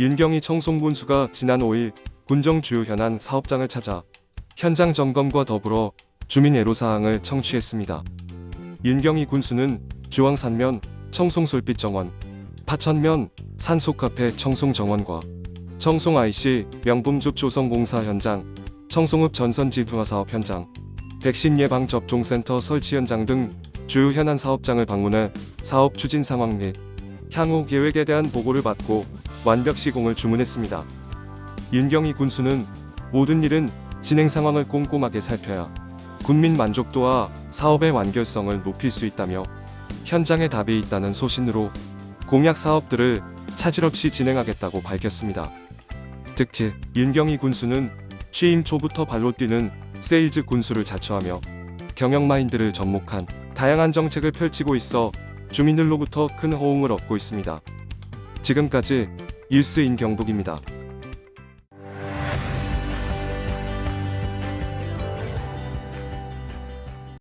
윤경희 청송군수가 지난 5일 군정 주요 현안 사업장을 찾아 현장 점검과 더불어 주민 애로사항을 청취했습니다. 윤경희 군수는 주황산면 청송솔빛정원, 파천면 산소카페 청송정원과 청송 IC 명품숲 조성공사 현장, 청송읍 전선지부화사업 현장, 백신 예방 접종센터 설치 현장 등 주요 현안 사업장을 방문해 사업 추진 상황 및 향후 계획에 대한 보고를 받고 완벽 시공을 주문했습니다. 윤경희 군수는 모든 일은 진행 상황을 꼼꼼하게 살펴야 국민 만족도와 사업의 완결성을 높일 수 있다며 현장에 답이 있다는 소신으로 공약 사업들을 차질 없이 진행하겠다고 밝혔습니다. 특히 윤경희 군수는 취임 초부터 발로 뛰는 세일즈 군수를 자처하며 경영 마인드를 접목한 다양한 정책을 펼치고 있어 주민들로부터 큰 호응을 얻고 있습니다. 지금까지 일스 인경북입니다.